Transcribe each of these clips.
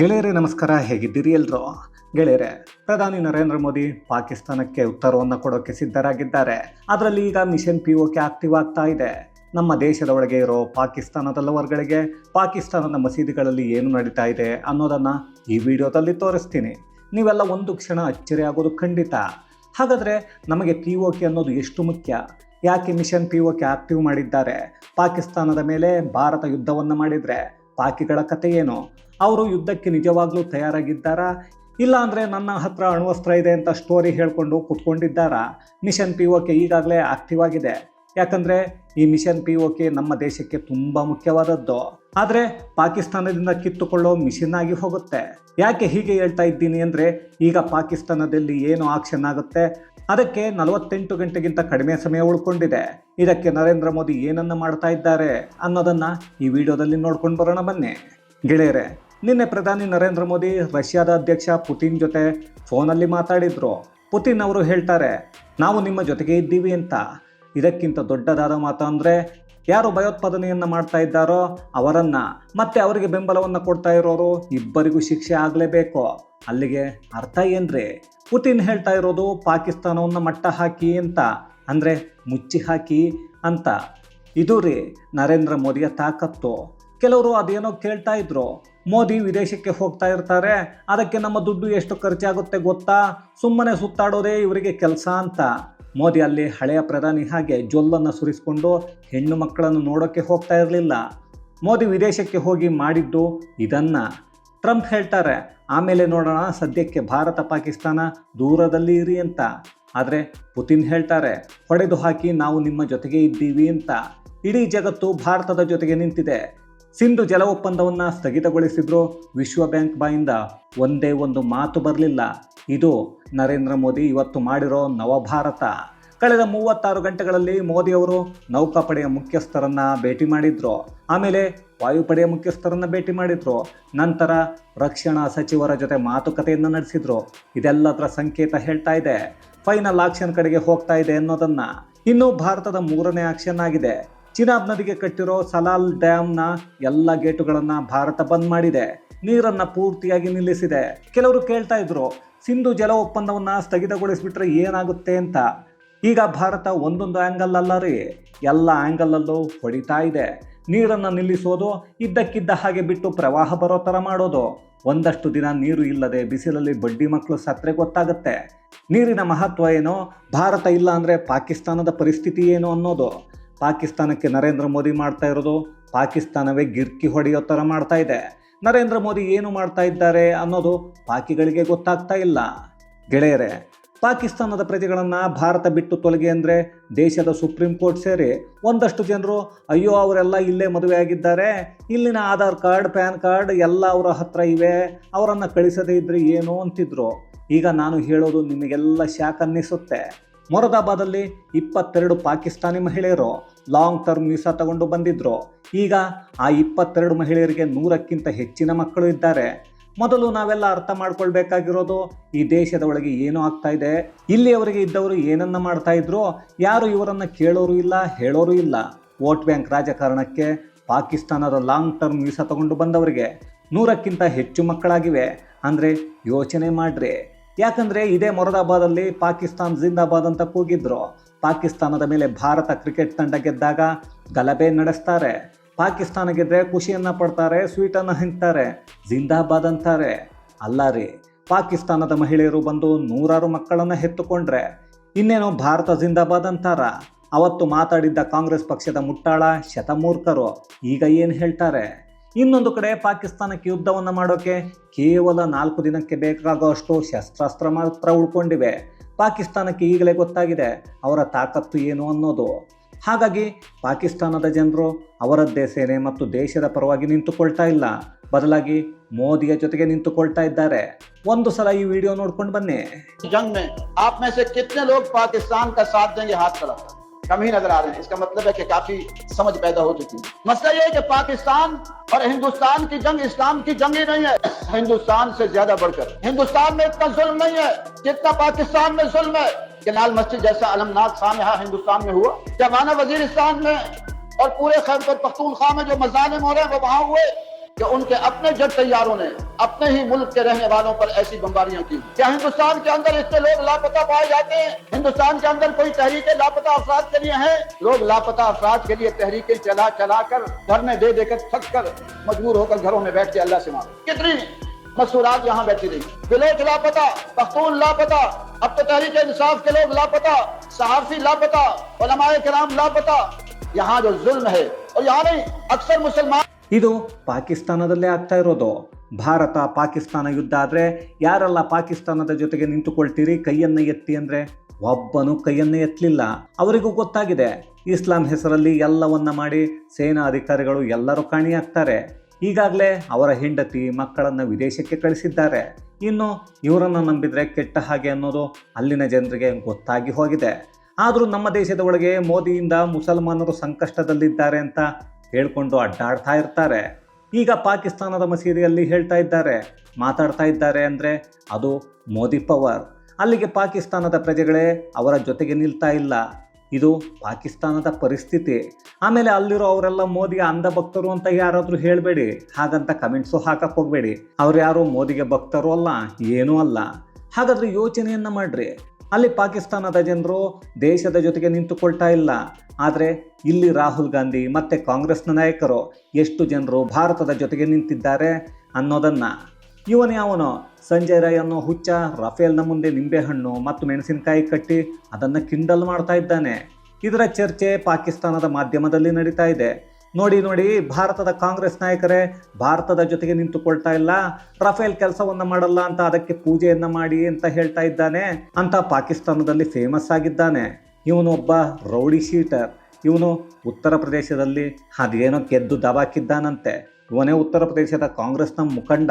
ಗೆಳೆಯರೇ, ನಮಸ್ಕಾರ. ಹೇಗಿದ್ದೀರಿ ಎಲ್ಲರೂ ಗೆಳೆಯರೆ, ಪ್ರಧಾನಿ ನರೇಂದ್ರ ಮೋದಿ ಪಾಕಿಸ್ತಾನಕ್ಕೆ ಉತ್ತರವನ್ನು ಕೊಡೋಕೆ ಸಿದ್ಧರಾಗಿದ್ದಾರೆ. ಅದರಲ್ಲಿ ಈಗ ಮಿಷನ್ ಪಿ ಓಕೆ ಆಕ್ಟಿವ್ ಆಗ್ತಾ ಇದೆ. ನಮ್ಮ ದೇಶದ ಒಳಗೆ ಇರೋ ಪಾಕಿಸ್ತಾನದ ಲವರ್ಗಳಿಗೆ ಪಾಕಿಸ್ತಾನದ ಮಸೀದಿಗಳಲ್ಲಿ ಏನು ನಡೀತಾ ಇದೆ ಅನ್ನೋದನ್ನು ಈ ವಿಡಿಯೋದಲ್ಲಿ ತೋರಿಸ್ತೀನಿ. ನೀವೆಲ್ಲ ಒಂದು ಕ್ಷಣ ಅಚ್ಚರಿ ಆಗೋದು ಖಂಡಿತ. ಹಾಗಾದರೆ ನಮಗೆ ಪಿ ಓ ಅನ್ನೋದು ಎಷ್ಟು ಮುಖ್ಯ? ಯಾಕೆ ಮಿಷನ್ ಪಿ ಓಕೆ ಆಕ್ಟಿವ್ ಮಾಡಿದ್ದಾರೆ? ಪಾಕಿಸ್ತಾನದ ಮೇಲೆ ಭಾರತ ಯುದ್ಧವನ್ನು ಮಾಡಿದರೆ ಪಾಕಿಗಳ ಕಥೆ ಏನು? ಅವರು ಯುದ್ಧಕ್ಕೆ ನಿಜವಾಗ್ಲೂ ತಯಾರಾಗಿದ್ದಾರಾ? ಇಲ್ಲ ಅಂದರೆ ನನ್ನ ಹತ್ರ ಅಣ್ವಸ್ತ್ರ ಇದೆ ಅಂತ ಸ್ಟೋರಿ ಹೇಳ್ಕೊಂಡು ಕುತ್ಕೊಂಡಿದ್ದಾರಾ? ಮಿಷನ್ ಪಿ ಓಕೆ ಈಗಾಗಲೇ ಆಕ್ಟಿವ್ ಆಗಿದೆ. ಯಾಕಂದರೆ ಈ ಮಿಷನ್ ಪಿ ಓ ಕೆ ನಮ್ಮ ದೇಶಕ್ಕೆ ತುಂಬ ಮುಖ್ಯವಾದದ್ದು. ಆದರೆ ಪಾಕಿಸ್ತಾನದಿಂದ ಕಿತ್ತುಕೊಳ್ಳೋ ಮಿಷನ್ ಆಗಿ ಹೋಗುತ್ತೆ. ಯಾಕೆ ಹೀಗೆ ಹೇಳ್ತಾ ಇದ್ದೀನಿ ಅಂದರೆ ಈಗ ಪಾಕಿಸ್ತಾನದಲ್ಲಿ ಏನು ಆಕ್ಷನ್ ಆಗುತ್ತೆ? ಅದಕ್ಕೆ ನಲವತ್ತೆಂಟು ಗಂಟೆಗಿಂತ ಕಡಿಮೆ ಸಮಯ ಉಳ್ಕೊಂಡಿದೆ. ಇದಕ್ಕೆ ನರೇಂದ್ರ ಮೋದಿ ಏನನ್ನು ಮಾಡ್ತಾ ಇದ್ದಾರೆ ಅನ್ನೋದನ್ನು ಈ ವಿಡಿಯೋದಲ್ಲಿ ನೋಡ್ಕೊಂಡು ಬರೋಣ ಬನ್ನಿ. ಗೆಳೆಯರೆ ನಿನ್ನೆ ಪ್ರಧಾನಿ ನರೇಂದ್ರ ಮೋದಿ ರಷ್ಯಾದ ಅಧ್ಯಕ್ಷ ಪುತಿನ್ ಜೊತೆ ಫೋನಲ್ಲಿ ಮಾತಾಡಿದ್ರು. ಪುತಿನ್ ಅವರು ಹೇಳ್ತಾರೆ, ನಾವು ನಿಮ್ಮ ಜೊತೆಗೆ ಇದ್ದೀವಿ ಅಂತ. ಇದಕ್ಕಿಂತ ದೊಡ್ಡದಾದ ಮಾತು ಅಂದರೆ, ಯಾರು ಭಯೋತ್ಪಾದನೆಯನ್ನು ಮಾಡ್ತಾ ಇದ್ದಾರೋ ಅವರನ್ನು, ಮತ್ತೆ ಅವರಿಗೆ ಬೆಂಬಲವನ್ನು ಕೊಡ್ತಾ ಇರೋರು ಇಬ್ಬರಿಗೂ ಶಿಕ್ಷೆ ಆಗಲೇಬೇಕು. ಅಲ್ಲಿಗೆ ಅರ್ಥ ಏನ್ರಿ? ಪುತಿನ್ ಹೇಳ್ತಾ ಇರೋದು ಪಾಕಿಸ್ತಾನವನ್ನು ಮಟ್ಟ ಹಾಕಿ ಅಂತ, ಅಂದರೆ ಮುಚ್ಚಿ ಹಾಕಿ ಅಂತ. ಇದು ರೀ ನರೇಂದ್ರ ಮೋದಿಯ ತಾಕತ್ತು. ಕೆಲವರು ಅದೇನೋ ಕೇಳ್ತಾ ಇದ್ರು. ಮೋದಿ ವಿದೇಶಕ್ಕೆ ಹೋಗ್ತಾ ಇರ್ತಾರೆ. ಅದಕ್ಕೆ ನಮ್ಮ ದುಡ್ಡು ಎಷ್ಟು ಖರ್ಚಾಗುತ್ತೆ ಗೊತ್ತಾ? ಸುಮ್ಮನೆ ಸುತ್ತಾಡೋದೇ ಇವರಿಗೆ ಕೆಲಸ ಅಂತ. ಮೋದಿ ಅಲ್ಲಿ ಹಳೆಯ ಪ್ರಧಾನಿ ಹಾಗೆ ಜೊಲ್ಲನ್ನು ಸುರಿಸ್ಕೊಂಡು ಹೆಣ್ಣು ಮಕ್ಕಳನ್ನು ನೋಡೋಕ್ಕೆ ಹೋಗ್ತಾ ಇರಲಿಲ್ಲ. ಮೋದಿ ವಿದೇಶಕ್ಕೆ ಹೋಗಿ ಮಾಡಿದ್ದು ಇದನ್ನು. ಟ್ರಂಪ್ ಹೇಳ್ತಾರೆ, ಆಮೇಲೆ ನೋಡೋಣ, ಸದ್ಯಕ್ಕೆ ಭಾರತ ಪಾಕಿಸ್ತಾನ ದೂರದಲ್ಲಿ ಇರಿ ಅಂತ. ಆದರೆ ಪುತಿನ್ ಹೇಳ್ತಾರೆ, ಹೊಡೆದು ಹಾಕಿ ನಾವು ನಿಮ್ಮ ಜೊತೆಗೆ ಇದ್ದೀವಿ ಅಂತ. ಇಡೀ ಜಗತ್ತು ಭಾರತದ ಜೊತೆಗೆ ನಿಂತಿದೆ. ಸಿಂಧು ಜಲ ಒಪ್ಪಂದವನ್ನು ಸ್ಥಗಿತಗೊಳಿಸಿದ್ರು ವಿಶ್ವ ಬ್ಯಾಂಕ್ ಬಾಯಿಂದ ಒಂದೇ ಒಂದು ಮಾತು ಬರಲಿಲ್ಲ. ಇದು ನರೇಂದ್ರ ಮೋದಿ ಇವತ್ತು ಮಾಡಿರೋ ನವಭಾರತ. ಕಳೆದ ಮೂವತ್ತಾರು ಗಂಟೆಗಳಲ್ಲಿ ಮೋದಿ ಅವರು ನೌಕಾಪಡೆಯ ಮುಖ್ಯಸ್ಥರನ್ನ ಭೇಟಿ ಮಾಡಿದ್ರು. ಆಮೇಲೆ ವಾಯುಪಡೆಯ ಮುಖ್ಯಸ್ಥರನ್ನ ಭೇಟಿ ಮಾಡಿದ್ರು. ನಂತರ ರಕ್ಷಣಾ ಸಚಿವರ ಜೊತೆ ಮಾತುಕತೆಯನ್ನು ನಡೆಸಿದ್ರು. ಇದೆಲ್ಲದರ ಸಂಕೇತ ಹೇಳ್ತಾ ಇದೆ. ಫೈನಲ್ ಆಕ್ಷನ್ ಕಡೆಗೆ ಹೋಗ್ತಾ ಇದೆ ಅನ್ನೋದನ್ನ. ಇನ್ನು ಭಾರತದ ಮೂರನೇ ಆಕ್ಷನ್ ಆಗಿದೆ. ಚಿನಾಬ್ ನದಿಗೆ ಕಟ್ಟಿರೋ ಸಲಾಲ್ ಡ್ಯಾಮ್ನ ಎಲ್ಲ ಗೇಟುಗಳನ್ನು ಭಾರತ ಬಂದ್ ಮಾಡಿದೆ. ನೀರನ್ನ ಪೂರ್ತಿಯಾಗಿ ನಿಲ್ಲಿಸಿದೆ. ಕೆಲವರು ಕೇಳ್ತಾ ಇದ್ರು, ಸಿಂಧು ಜಲ ಒಪ್ಪಂದವನ್ನ ಸ್ಥಗಿತಗೊಳಿಸಿಬಿಟ್ರೆ ಏನಾಗುತ್ತೆ ಅಂತ. ಈಗ ಭಾರತ ಒಂದೊಂದು ಆ್ಯಂಗಲ್ ಅಲ್ಲ ರೀ. ಎಲ್ಲ ಆ್ಯಂಗಲಲ್ಲೂ ಹೊಡಿತಾ ಇದೆ. ನೀರನ್ನು ನಿಲ್ಲಿಸೋದು, ಇದ್ದಕ್ಕಿದ್ದ ಹಾಗೆ ಬಿಟ್ಟು ಪ್ರವಾಹ ಬರೋ ಥರ ಮಾಡೋದು. ಒಂದಷ್ಟು ದಿನ ನೀರು ಇಲ್ಲದೆ ಬಿಸಿಲಲ್ಲಿ ಬಡ್ಡಿ ಮಕ್ಕಳು ಸತ್ರೆ ಗೊತ್ತಾಗುತ್ತೆ. ನೀರಿನ ಮಹತ್ವ ಏನು? ಭಾರತ ಇಲ್ಲ ಅಂದರೆ ಪಾಕಿಸ್ತಾನದ ಪರಿಸ್ಥಿತಿ ಏನು ಅನ್ನೋದು. ಪಾಕಿಸ್ತಾನಕ್ಕೆ ನರೇಂದ್ರ ಮೋದಿ ಮಾಡ್ತಾ ಇರೋದು, ಪಾಕಿಸ್ತಾನವೇ ಗಿರ್ಕಿ ಹೊಡೆಯೋ ಥರ ಮಾಡ್ತಾ ಇದೆ. ನರೇಂದ್ರ ಮೋದಿ ಏನು ಮಾಡ್ತಾ ಇದ್ದಾರೆ ಅನ್ನೋದು ಪಾಕಿಗಳಿಗೆ ಗೊತ್ತಾಗ್ತಾ ಇಲ್ಲ. ಗೆಳೆಯರೇ, ಪಾಕಿಸ್ತಾನದ ಪ್ರಜೆಗಳನ್ನು ಭಾರತ ಬಿಟ್ಟು ತೊಲಗಿ ಅಂದರೆ ದೇಶದ ಸುಪ್ರೀಂ ಕೋರ್ಟ್ ಸೇರಿ ಒಂದಷ್ಟು ಜನರು, ಅಯ್ಯೋ ಅವರೆಲ್ಲ ಇಲ್ಲೇ ಮದುವೆ ಆಗಿದ್ದಾರೆ, ಇಲ್ಲಿನ ಆಧಾರ್ ಕಾರ್ಡ್, ಪ್ಯಾನ್ ಕಾರ್ಡ್ ಎಲ್ಲ ಅವರ ಹತ್ರ ಇವೆ, ಅವರನ್ನು ಕಳಿಸದೇ ಇದ್ದರೆ ಏನು ಅಂತಿದ್ರು. ಈಗ ನಾನು ಹೇಳೋದು ನಿಮಗೆಲ್ಲ ಶಾಕ್ ಅನ್ನಿಸುತ್ತೆ. ಮೊರದಾಬಾದಲ್ಲಿ ಇಪ್ಪತ್ತೆರಡು ಪಾಕಿಸ್ತಾನಿ ಮಹಿಳೆಯರು ಲಾಂಗ್ ಟರ್ಮ್ ವೀಸಾ ತಗೊಂಡು ಬಂದಿದ್ರು. ಈಗ ಆ ಇಪ್ಪತ್ತೆರಡು ಮಹಿಳೆಯರಿಗೆ ನೂರಕ್ಕಿಂತ ಹೆಚ್ಚಿನ ಮಕ್ಕಳು ಇದ್ದಾರೆ. ಮೊದಲು ನಾವೆಲ್ಲ ಅರ್ಥ ಮಾಡ್ಕೊಳ್ಬೇಕಾಗಿರೋದು, ಈ ದೇಶದ ಒಳಗೆ ಏನು ಆಗ್ತಾ ಇದೆ, ಇಲ್ಲಿಯವರೆಗೆ ಇದ್ದವರು ಏನನ್ನ ಮಾಡ್ತಾ ಇದ್ರು, ಯಾರು ಇವರನ್ನ ಕೇಳೋರು ಇಲ್ಲ, ಹೇಳೋರು ಇಲ್ಲ. ವೋಟ್ ಬ್ಯಾಂಕ್ ರಾಜಕಾರಣಕ್ಕೆ ಪಾಕಿಸ್ತಾನದ ಲಾಂಗ್ ಟರ್ಮ್ ವೀಸಾ ತಗೊಂಡು ಬಂದವರಿಗೆ ನೂರಕ್ಕಿಂತ ಹೆಚ್ಚು ಮಕ್ಕಳಾಗಿವೆ. ಅಂದರೆ ಯೋಚನೆ ಮಾಡ್ರಿ. ಯಾಕಂದರೆ ಇದೇ ಮೊರದಾಬಾದಲ್ಲಿ ಪಾಕಿಸ್ತಾನ್ ಜಿಂದಾಬಾದ್ ಅಂತ ಕೂಗಿದ್ರು. ಪಾಕಿಸ್ತಾನದ ಮೇಲೆ ಭಾರತ ಕ್ರಿಕೆಟ್ ತಂಡ ಗೆದ್ದಾಗ ಗಲಭೆ ನಡೆಸ್ತಾರೆ. ಪಾಕಿಸ್ತಾನ ಗೆದ್ದರೆ ಖುಷಿಯನ್ನು ಪಡ್ತಾರೆ, ಸ್ವೀಟನ್ನು ಹಿಂತಾರೆ ಜಿಂದಾಬಾದ್ ಅಂತಾರೆ. ಅಲ್ಲ ರೀ, ಪಾಕಿಸ್ತಾನದ ಮಹಿಳೆಯರು ಬಂದು ನೂರಾರು ಮಕ್ಕಳನ್ನು ಹೆತ್ತುಕೊಂಡ್ರೆ ಇನ್ನೇನು ಭಾರತ ಜಿಂದಾಬಾದ್ ಅಂತಾರ? ಅವತ್ತು ಮಾತಾಡಿದ್ದ ಕಾಂಗ್ರೆಸ್ ಪಕ್ಷದ ಮುಟ್ಟಾಳ ಶತಮೂರ್ಖರು ಈಗ ಏನು ಹೇಳ್ತಾರೆ? ಇನ್ನೊಂದು ಕಡೆ ಪಾಕಿಸ್ತಾನಕ್ಕೆ ಯುದ್ಧವನ್ನು ಮಾಡೋಕೆ ಕೇವಲ ನಾಲ್ಕು ದಿನಕ್ಕೆ ಬೇಕಾಗುವಷ್ಟು ಶಸ್ತ್ರಾಸ್ತ್ರ ಮಾತ್ರ ಉಳ್ಕೊಂಡಿವೆ. ಪಾಕಿಸ್ತಾನಕ್ಕೆ ಈಗಲೇ ಗೊತ್ತಾಗಿದೆ ಅವರ ತಾಕತ್ತು ಏನು ಅನ್ನೋದು. ಹಾಗಾಗಿ ಪಾಕಿಸ್ತಾನದ ಜನರು ಅವರದ್ದೇ ಸೇನೆ ಮತ್ತು ದೇಶದ ಪರವಾಗಿ ನಿಂತುಕೊಳ್ತಾ ಇಲ್ಲ. ಬದಲಾಗಿ ಮೋದಿಯ ಜೊತೆಗೆ ನಿಂತುಕೊಳ್ತಾ ಇದ್ದಾರೆ. ಒಂದು ಸಲ ಈ ವಿಡಿಯೋ ನೋಡ್ಕೊಂಡು ಬನ್ನಿ. ಜಂಗ್ ಮೇ, ಆಪ್ ಮೇ ಸೆ ಕಿತ್ನೆ ಲೋಗ್ ಪಾಕಿಸ್ತಾನ ಕಾ ಸಾಥ್ कम ही नज़र आ रहे हैं। इसका मतलब है कि काफ़ी समझ पैदा हो चुकी है। मसला ये है कि पाकिस्तान और हिंदुस्तान की जंग, इस्लाम की जंग ही नहीं है। हिंदुस्तान से ज़्यादा बढ़कर। हिंदुस्तान में इतना जुल्म नहीं है जितना पाकिस्तान में जुल्म है। कि लाल मस्जिद जैसा अलमनाक शाम यहाँ हिंदुस्तान में हुआ। जब आना वजीरिस्तान में और पूरे खैर खैबर पख्तूनख्वा में जो मजालिम हो रहे हैं, वो वहाँ हुए। कि उनके अपने जट तैयारों ने अपने ही मुल्क के रहने वालों पर ऐसी बमबारियाँ की। क्या हिंदुस्तान के अंदर इतने लोग लापता पाए जाते हैं? हिंदुस्तान के अंदर कोई तहरीकें लापता अफराद के लिए हैं? लोग लापता अफराद के लिए तहरीकें चला चला कर घर में दे देकर थक कर मजबूर होकर घरों में बैठ के अल्लाह से मांगे। कितनी मसूरात यहाँ बैठी रही। बिलोच लापता पख्तून लापता, अब तो तहरीक इंसाफ के लोग लापता, सहाफी लापता कराम लापता। यहाँ जो जुल्म है, और यहाँ नहीं, अक्सर मुसलमान ಇದು ಪಾಕಿಸ್ತಾನದಲ್ಲೇ ಆಗ್ತಾ ಇರೋದು. ಭಾರತ, ಪಾಕಿಸ್ತಾನ ಯುದ್ಧ ಆದರೆ ಯಾರೆಲ್ಲ ಪಾಕಿಸ್ತಾನದ ಜೊತೆಗೆ ನಿಂತುಕೊಳ್ತೀರಿ? ಕೈಯನ್ನು ಎತ್ತಿ ಅಂದರೆ? ಒಬ್ಬನು ಕೈಯನ್ನು ಎತ್ತಲಿಲ್ಲ ಅವರಿಗೂ ಗೊತ್ತಾಗಿದೆ. ಇಸ್ಲಾಂ ಹೆಸರಲ್ಲಿ ಎಲ್ಲವನ್ನ ಮಾಡಿ ಸೇನಾ ಅಧಿಕಾರಿಗಳು ಎಲ್ಲರೂ ಕಾಣಿಯಾಗ್ತಾರೆ ಈಗಾಗಲೇ ಅವರ ಹೆಂಡತಿ, ಮಕ್ಕಳನ್ನು ವಿದೇಶಕ್ಕೆ ಕಳಿಸಿದ್ದಾರೆ. ಇನ್ನು ಇವರನ್ನು ನಂಬಿದರೆ ಕೆಟ್ಟ ಹಾಗೆ ಅನ್ನೋದು ಅಲ್ಲಿನ ಜನರಿಗೆ ಗೊತ್ತಾಗಿ ಹೋಗಿದೆ. ಆದರೂ ನಮ್ಮ ದೇಶದ ಒಳಗೆ ಮೋದಿಯಿಂದ ಮುಸಲ್ಮಾನರು ಸಂಕಷ್ಟದಲ್ಲಿದ್ದಾರೆ ಅಂತ ಹೇಳ್ಕೊಂಡು ಅಡ್ಡಾಡ್ತಾ ಇರ್ತಾರೆ. ಈಗ ಪಾಕಿಸ್ತಾನದ ಮಸೀದಿಯಲ್ಲಿ ಹೇಳ್ತಾ ಇದ್ದಾರೆ. ಮಾತಾಡ್ತಾ ಇದ್ದಾರೆ ಅಂದರೆ ಅದು ಮೋದಿ ಪವರ್. ಅಲ್ಲಿಗೆ ಪಾಕಿಸ್ತಾನದ ಪ್ರಜೆಗಳೇ ಅವರ ಜೊತೆಗೆ ನಿಲ್ತಾ ಇಲ್ಲ. ಇದು ಪಾಕಿಸ್ತಾನದ ಪರಿಸ್ಥಿತಿ. ಆಮೇಲೆ ಅಲ್ಲಿರೋ ಅವರೆಲ್ಲ ಮೋದಿಯ ಅಂಧ ಭಕ್ತರು ಅಂತ ಯಾರಾದರೂ ಹೇಳಬೇಡಿ. ಹಾಗಂತ ಕಮೆಂಟ್ಸು ಹಾಕಕ್ಕೆ ಹೋಗಬೇಡಿ. ಅವ್ರು ಯಾರು ಮೋದಿಗೆ ಭಕ್ತರು ಅಲ್ಲ, ಏನೂ ಅಲ್ಲ. ಹಾಗಾದ್ರೆ ಯೋಚನೆಯನ್ನು ಮಾಡ್ರಿ. ಅಲ್ಲಿ ಪಾಕಿಸ್ತಾನದ ಜನರು ದೇಶದ ಜೊತೆಗೆ ನಿಂತುಕೊಳ್ತಾ ಇಲ್ಲ. ಆದರೆ ಇಲ್ಲಿ ರಾಹುಲ್ ಗಾಂಧಿ ಮತ್ತು ಕಾಂಗ್ರೆಸ್ನ ನಾಯಕರು ಎಷ್ಟು ಜನರು ಭಾರತದ ಜೊತೆಗೆ ನಿಂತಿದ್ದಾರೆ ಅನ್ನೋದನ್ನು ಇವನು ಯಾವನು ಸಂಜಯ್ ರಾಯ್ ಅನ್ನೋ ಹುಚ್ಚ, ರಫೇಲ್ನ ಮುಂದೆ ನಿಂಬೆಹಣ್ಣು ಮತ್ತು ಮೆಣಸಿನಕಾಯಿ ಕಟ್ಟಿ ಅದನ್ನು ಕಿಂಡಲ್ ಮಾಡ್ತಾ ಇದ್ದಾನೆ. ಇದರ ಚರ್ಚೆ ಪಾಕಿಸ್ತಾನದ ಮಾಧ್ಯಮದಲ್ಲಿ ನಡೀತಾ ಇದೆ. ನೋಡಿ ನೋಡಿ, ಭಾರತದ ಕಾಂಗ್ರೆಸ್ ನಾಯಕರೇ, ಭಾರತದ ಜೊತೆಗೆ ನಿಂತುಕೊಳ್ತಾ ಇಲ್ಲ. ರಫೇಲ್ ಕೆಲಸವನ್ನ ಮಾಡಲ್ಲ ಅಂತ ಅದಕ್ಕೆ ಪೂಜೆಯನ್ನ ಮಾಡಿ ಅಂತ ಹೇಳ್ತಾ ಇದ್ದಾನೆ. ಅಂತ ಪಾಕಿಸ್ತಾನದಲ್ಲಿ ಫೇಮಸ್ ಆಗಿದ್ದಾನೆ. ಒಬ್ಬ ರೌಡಿ ಶೀಟರ್. ಇವನು ಉತ್ತರ ಪ್ರದೇಶದಲ್ಲಿ ಅದೇನೋ ಗೆದ್ದು ದಬಾಕಿದ್ದಾನಂತೆ. ಇವನೇ ಉತ್ತರ ಪ್ರದೇಶದ ಕಾಂಗ್ರೆಸ್ನ ಮುಖಂಡ.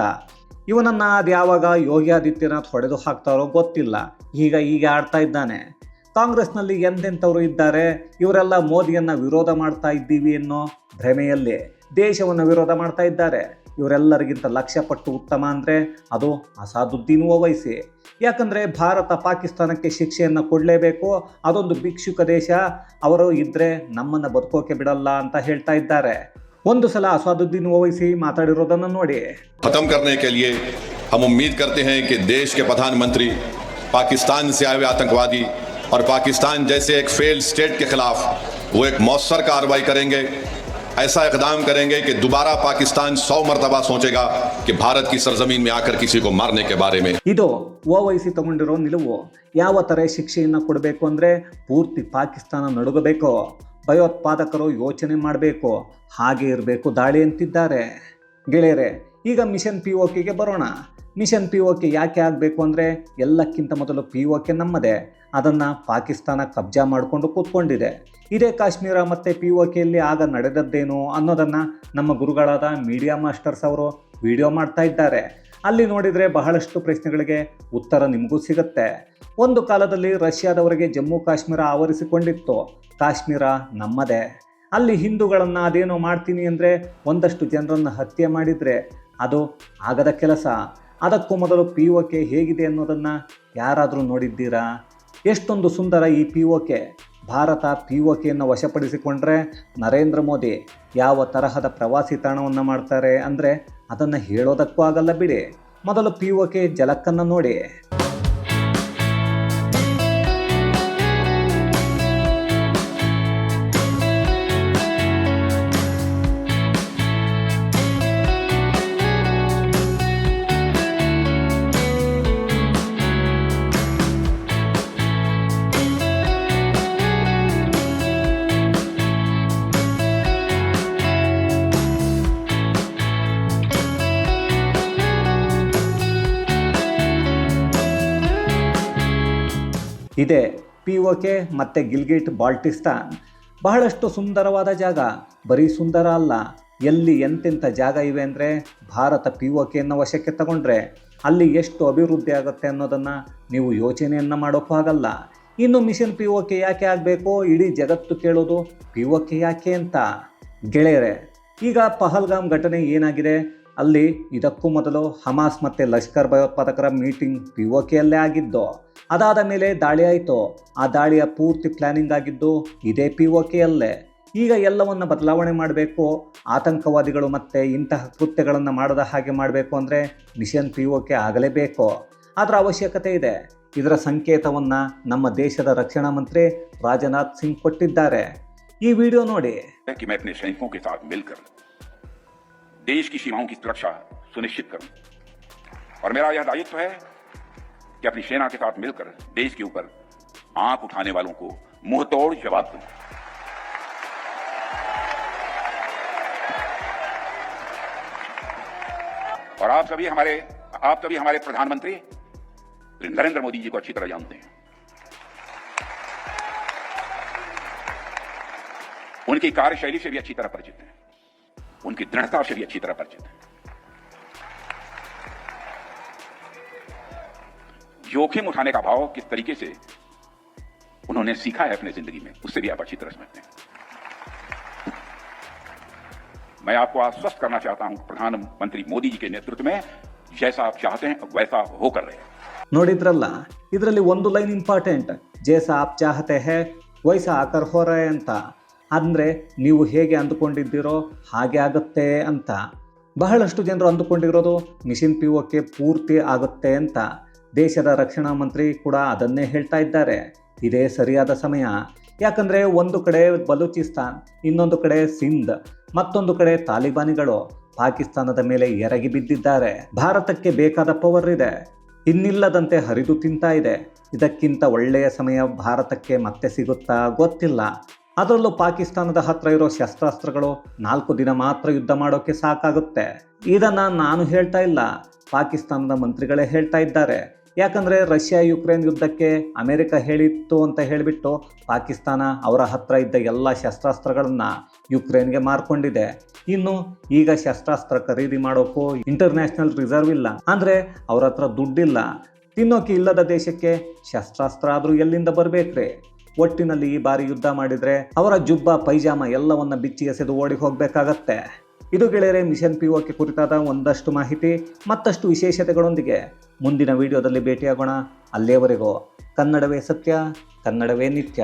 ಇವನನ್ನ ಅದು ಯಾವಾಗ ಯೋಗಿ ಆದಿತ್ಯನಾಥ್ ಹೊಡೆದು ಹಾಕ್ತಾರೋ ಗೊತ್ತಿಲ್ಲ. ಈಗ ಈಗ ಆಡ್ತಾ ಇದ್ದಾನೆ. ಕಾಂಗ್ರೆಸ್ನಲ್ಲಿ ಎಂತೆಂಥವರು ಇದ್ದಾರೆ ಇವರೆಲ್ಲ ಮೋದಿಯನ್ನ ವಿರೋಧ ಮಾಡ್ತಾ ಇದ್ದೀವಿ ಅನ್ನೋ ಭ್ರಮೆಯಲ್ಲಿ ದೇಶವನ್ನು ವಿರೋಧ ಮಾಡ್ತಾ ಇದ್ದಾರೆ ಇವರೆಲ್ಲರಿಗಿಂತ ಲಕ್ಷ್ಯ ಪಟ್ಟು ಉತ್ತಮ ಅಂದರೆ ಅದು ಅಸಾದುದ್ದೀನ್ ಓವೈಸಿ ಯಾಕಂದರೆ ಭಾರತ ಪಾಕಿಸ್ತಾನಕ್ಕೆ ಶಿಕ್ಷೆಯನ್ನು ಕೊಡಲೇಬೇಕು ಅದೊಂದು ಭಿಕ್ಷುಕ ದೇಶ ಅವರು ಇದ್ದರೆ ನಮ್ಮನ್ನು ಬದುಕೋಕೆ ಬಿಡಲ್ಲ ಅಂತ ಹೇಳ್ತಾ ಇದ್ದಾರೆ ಒಂದು ಸಲ ಅಸಾದುದ್ದೀನ್ ಓವೈಸಿ ಮಾತಾಡಿರೋದನ್ನು ನೋಡಿ खत्म करने के लिए हम उम्मीद करते हैं कि देश के प्रधानमंत्री पाकिस्तान से आए हुए आतंकवादी और पाकिस्तान जैसे एक फेल स्टेट के खिलाफ वो एक मौसर कार्रवाई करेंगे ऐसा इकदाम करेंगे कि दोबारा पाकिस्तान सौ मरतबा सोचेगा कि भारत की सरजमीन में आकर किसी को मारने के बारे में ಇದು ಓವೈಸಿ ತಗೊಂಡಿರೋ ನಿಲುವು ಯಾವ ಥರ ಶಿಕ್ಷೆಯನ್ನು ಕೊಡಬೇಕು ಅಂದರೆ ಪೂರ್ತಿ ಪಾಕಿಸ್ತಾನ ನಡುಗಬೇಕು ಭಯೋತ್ಪಾದಕರು ಯೋಚನೆ ಮಾಡಬೇಕು ಹಾಗೆ ಇರಬೇಕು ದಾಳಿ ಅಂತಿದ್ದಾರೆ ಗೆಳೆಯರೆ ಈಗ ಮಿಷನ್ ಪಿ ಒ ಕೆಗೆ ಬರೋಣ ಮಿಷನ್ ಪಿ ಕೆ ಯಾಕೆ ಆಗಬೇಕು ಅಂದರೆ ಎಲ್ಲಕ್ಕಿಂತ ಮೊದಲು ಪಿ ಕೆ ನಮ್ಮದೇ. ಅದನ್ನು ಪಾಕಿಸ್ತಾನ ಕಬ್ಜಾ ಮಾಡಿಕೊಂಡು ಕೂತ್ಕೊಂಡಿದೆ. ಇದೇ ಕಾಶ್ಮೀರ ಮತ್ತು ಪಿ ಒ ಕೆಯಲ್ಲಿ ಆಗ ನಡೆದದ್ದೇನು ಅನ್ನೋದನ್ನು ನಮ್ಮ ಗುರುಗಳಾದ ಮೀಡಿಯಾ ಮಾಸ್ಟರ್ಸ್ ಅವರು ವಿಡಿಯೋ ಮಾಡ್ತಾ ಇದ್ದಾರೆ. ಅಲ್ಲಿ ನೋಡಿದರೆ ಬಹಳಷ್ಟು ಪ್ರಶ್ನೆಗಳಿಗೆ ಉತ್ತರ ನಿಮಗೂ ಸಿಗುತ್ತೆ. ಒಂದು ಕಾಲದಲ್ಲಿ ರಷ್ಯಾದವರಿಗೆ ಜಮ್ಮು ಕಾಶ್ಮೀರ ಆವರಿಸಿಕೊಂಡಿತ್ತು. ಕಾಶ್ಮೀರ ನಮ್ಮದೇ. ಅಲ್ಲಿ ಹಿಂದೂಗಳನ್ನು ಅದೇನೋ ಮಾಡ್ತೀನಿ ಅಂದರೆ ಒಂದಷ್ಟು ಜನರನ್ನು ಹತ್ಯೆ ಮಾಡಿದರೆ ಅದು ಆಗದ ಕೆಲಸ. ಅದಕ್ಕೂ ಮೊದಲು ಪಿ ಒ ಕೆ ಹೇಗಿದೆ ಅನ್ನೋದನ್ನು ಯಾರಾದರೂ ನೋಡಿದ್ದೀರಾ? ಎಷ್ಟೊಂದು ಸುಂದರ ಈ P O K Bharat P ಒ ಕೆಯನ್ನು ವಶಪಡಿಸಿಕೊಂಡ್ರೆ ನರೇಂದ್ರ ಮೋದಿ ಯಾವ ತರಹದ ಪ್ರವಾಸಿ ತಾಣವನ್ನು ಮಾಡ್ತಾರೆ ಅಂದರೆ ಅದನ್ನು ಹೇಳೋದಕ್ಕೂ ಆಗಲ್ಲ ಬಿಡಿ. ಮೊದಲು ಪಿ ಒ ಕೆ ಜಲಕ್ಕನ್ನು ನೋಡಿ. ಇದೆ. ಪಿ ಒ ಕೆ ಮತ್ತು ಗಿಲ್ಗಿಟ್ ಬಾಲ್ಟಿಸ್ತಾನ್. ಬಹಳಷ್ಟು ಸುಂದರವಾದ ಜಾಗ. ಬರೀ ಸುಂದರ ಅಲ್ಲ. ಎಲ್ಲಿ ಎಂತೆಂಥ ಜಾಗ ಇವೆ ಅಂದರೆ ಭಾರತ ಪಿ ಒ ಕೆಯನ್ನು ವಶಕ್ಕೆ ತಗೊಂಡ್ರೆ ಅಲ್ಲಿ ಎಷ್ಟು ಅಭಿವೃದ್ಧಿ ಆಗುತ್ತೆ ಅನ್ನೋದನ್ನು ನೀವು ಯೋಚನೆಯನ್ನು ಮಾಡೋಕ್ಕೂ ಆಗಲ್ಲ. ಇನ್ನು ಮಿಷನ್ ಪಿ ಒ ಕೆ ಯಾಕೆ ಆಗಬೇಕು? ಇಡೀ ಜಗತ್ತು ಕೇಳೋದು ಪಿ ಒ ಕೆ ಯಾಕೆ ಅಂತ. ಗೆಳೆಯರೆ, ಈಗ ಪಹಲ್ಗಾಮ್ ಘಟನೆ ಏನಾಗಿದೆ? ಅಲ್ಲಿ ಇದಕ್ಕೂ ಮೊದಲು ಹಮಾಸ್ ಮತ್ತು ಲಷ್ಕರ್ ಭಯೋತ್ಪಾದಕರ ಮೀಟಿಂಗ್ ಪಿ ಒ ಕೆಯಲ್ಲೇ ಆಗಿದ್ದು. ಅದಾದ ಮೇಲೆ ದಾಳಿ ಆಯಿತು ಆ ದಾಳಿಯ ಪೂರ್ತಿ ಪ್ಲಾನಿಂಗ್ ಆಗಿದ್ದು ಇದೇ ಪಿ ಒ ಕೆಯಲ್ಲೇ ಈಗ ಎಲ್ಲವನ್ನ ಬದಲಾವಣೆ ಮಾಡಬೇಕು ಆತಂಕವಾದಿಗಳು ಮತ್ತೆ ಇಂತಹ ಕೃತ್ಯಗಳನ್ನು ಮಾಡದ ಹಾಗೆ ಮಾಡಬೇಕು ಅಂದರೆ ಮಿಷನ್ ಪಿ ಕೆ ಆಗಲೇಬೇಕು ಅದರ ಅವಶ್ಯಕತೆ ಇದೆ ಇದರ ಸಂಕೇತವನ್ನು ನಮ್ಮ ದೇಶದ ರಕ್ಷಣಾ ಮಂತ್ರಿ ರಾಜನಾಥ್ ಸಿಂಗ್ ಕೊಟ್ಟಿದ್ದಾರೆ ಈ ವಿಡಿಯೋ ನೋಡಿ है कि मैं अपने सैनिकों के साथ मिलकर देश की सीमाओं की सुरक्षा सुनिश्चित करूं और मेरा यह दायित्व है कि अपनी सेना के साथ मिलकर, देश के ऊपर आँख उठाने वालों को मुंहतोड़ जवाब दूँ। और आप सभी हमारे, आप सभी हमारे प्रधानमंत्री नरेंद्र मोदी जी को अच्छी तरह जानते हैं। उनकी कार्यशैली से भी अच्छी तरह परिचित हैं। उनकी दृढ़ता से भी अच्छी तरह परिचित हैं। जोखिम उठाने का भाव किस तरीके से उन्होंने सीखा है अपनी जिंदगी में उससे भी आप अच्छी तरह समझते हैं मैं आपको आश्वस्त करना चाहता हूं प्रधानमंत्री मोदी जी के नेतृत्व में जैसा आप चाहते हैं वैसा होकर रहे ನೋಡಿದ್ರಲ್ಲ ಇದರಲ್ಲಿ ಒಂದು ಲೈನ್ ಇಂಪಾರ್ಟೆಂಟ್ ಜೇಸ ಆಪ್ ಚಾಹತೆ ಹೇ ವೈಸ ಆಕರ್ ಹೋರೆ ಅಂತ ಅಂದರೆ ನೀವು ಹೇಗೆ ಅಂದುಕೊಂಡಿದ್ದೀರೋ ಹಾಗೆ ಆಗುತ್ತೆ ಅಂತ ಬಹಳಷ್ಟು ಜನರು ಅಂದುಕೊಂಡಿರೋದು ಮಿಷನ್ ಪಿ ಒಕ್ಕೆ ಪೂರ್ತಿ ಆಗುತ್ತೆ ಅಂತ ದೇಶದ ರಕ್ಷಣಾ ಮಂತ್ರಿ ಕೂಡ ಅದನ್ನೇ ಹೇಳ್ತಾ ಇದ್ದಾರೆ. ಇದೇ ಸರಿಯಾದ ಸಮಯ. ಯಾಕಂದರೆ ಒಂದು ಕಡೆ ಬಲೂಚಿಸ್ತಾನ್, ಇನ್ನೊಂದು ಕಡೆ ಸಿಂಧ್, ಮತ್ತೊಂದು ಕಡೆ ತಾಲಿಬಾನಿಗಳು ಪಾಕಿಸ್ತಾನದ ಮೇಲೆ ಎರಗಿ ಬಿದ್ದಿದ್ದಾರೆ. ಭಾರತಕ್ಕೆ ಬೇಕಾದ ಪವರ್ ಇದೆ. ಇನ್ನಿಲ್ಲದಂತೆ ಹರಿದು ತಿಂತಾ ಇದೆ. ಇದಕ್ಕಿಂತ ಒಳ್ಳೆಯ ಸಮಯ ಭಾರತಕ್ಕೆ ಮತ್ತೆ ಸಿಗುತ್ತಾ ಗೊತ್ತಿಲ್ಲ. ಅದರಲ್ಲೂ ಪಾಕಿಸ್ತಾನದ ಹತ್ರ ಇರೋ ಶಸ್ತ್ರಾಸ್ತ್ರಗಳು ನಾಲ್ಕು ದಿನ ಮಾತ್ರ ಯುದ್ಧ ಮಾಡೋಕ್ಕೆ ಸಾಕಾಗುತ್ತೆ. ಇದನ್ನು ನಾನು ಹೇಳ್ತಾ ಇಲ್ಲ. ಪಾಕಿಸ್ತಾನದ ಮಂತ್ರಿಗಳೇ ಹೇಳ್ತಾ ಇದ್ದಾರೆ. ಯಾಕಂದ್ರೆ ರಷ್ಯಾ ಯುಕ್ರೇನ್ ಯುದ್ಧಕ್ಕೆ ಅಮೆರಿಕ ಹೇಳಿತ್ತು ಅಂತ ಹೇಳಿಬಿಟ್ಟು ಪಾಕಿಸ್ತಾನ ಅವರ ಹತ್ರ ಇದ್ದ ಎಲ್ಲ ಶಸ್ತ್ರಾಸ್ತ್ರಗಳನ್ನು ಯುಕ್ರೇನ್ಗೆ ಮಾರ್ಕೊಂಡಿದೆ. ಇನ್ನು ಈಗ ಶಸ್ತ್ರಾಸ್ತ್ರ ಖರೀದಿ ಮಾಡೋಕ್ಕೂ ಇಂಟರ್ನ್ಯಾಷನಲ್ ರಿಸರ್ವ್ ಇಲ್ಲ. ಅಂದರೆ ಅವ್ರ ಹತ್ರ ದುಡ್ಡಿಲ್ಲ. ತಿನ್ನೋಕೆ ಇಲ್ಲದ ದೇಶಕ್ಕೆ ಶಸ್ತ್ರಾಸ್ತ್ರ ಆದರೂ ಎಲ್ಲಿಂದ ಬರಬೇಕ್ರೆ? ಒಟ್ಟಿನಲ್ಲಿ ಈ ಬಾರಿ ಯುದ್ಧ ಮಾಡಿದ್ರೆ ಅವರ ಜುಬ್ಬ, ಪೈಜಾಮ ಎಲ್ಲವನ್ನ ಬಿಚ್ಚಿ ಎಸೆದು ಓಡಿ ಹೋಗ್ಬೇಕಾಗತ್ತೆ. ಇದು ಗೆಳೆಯರೆ, ಮಿಷನ್ ಪಿ ಓಕೆ ಕುರಿತಾದ ಒಂದಷ್ಟು ಮಾಹಿತಿ, ಮತ್ತಷ್ಟು ವಿಶೇಷತೆಗಳೊಂದಿಗೆ ಮುಂದಿನ ವಿಡಿಯೋದಲ್ಲಿ ಭೇಟಿಯಾಗೋಣ. ಅಲ್ಲಿಯವರೆಗೂ ಕನ್ನಡವೇ ಸತ್ಯ, ಕನ್ನಡವೇ ನಿತ್ಯ.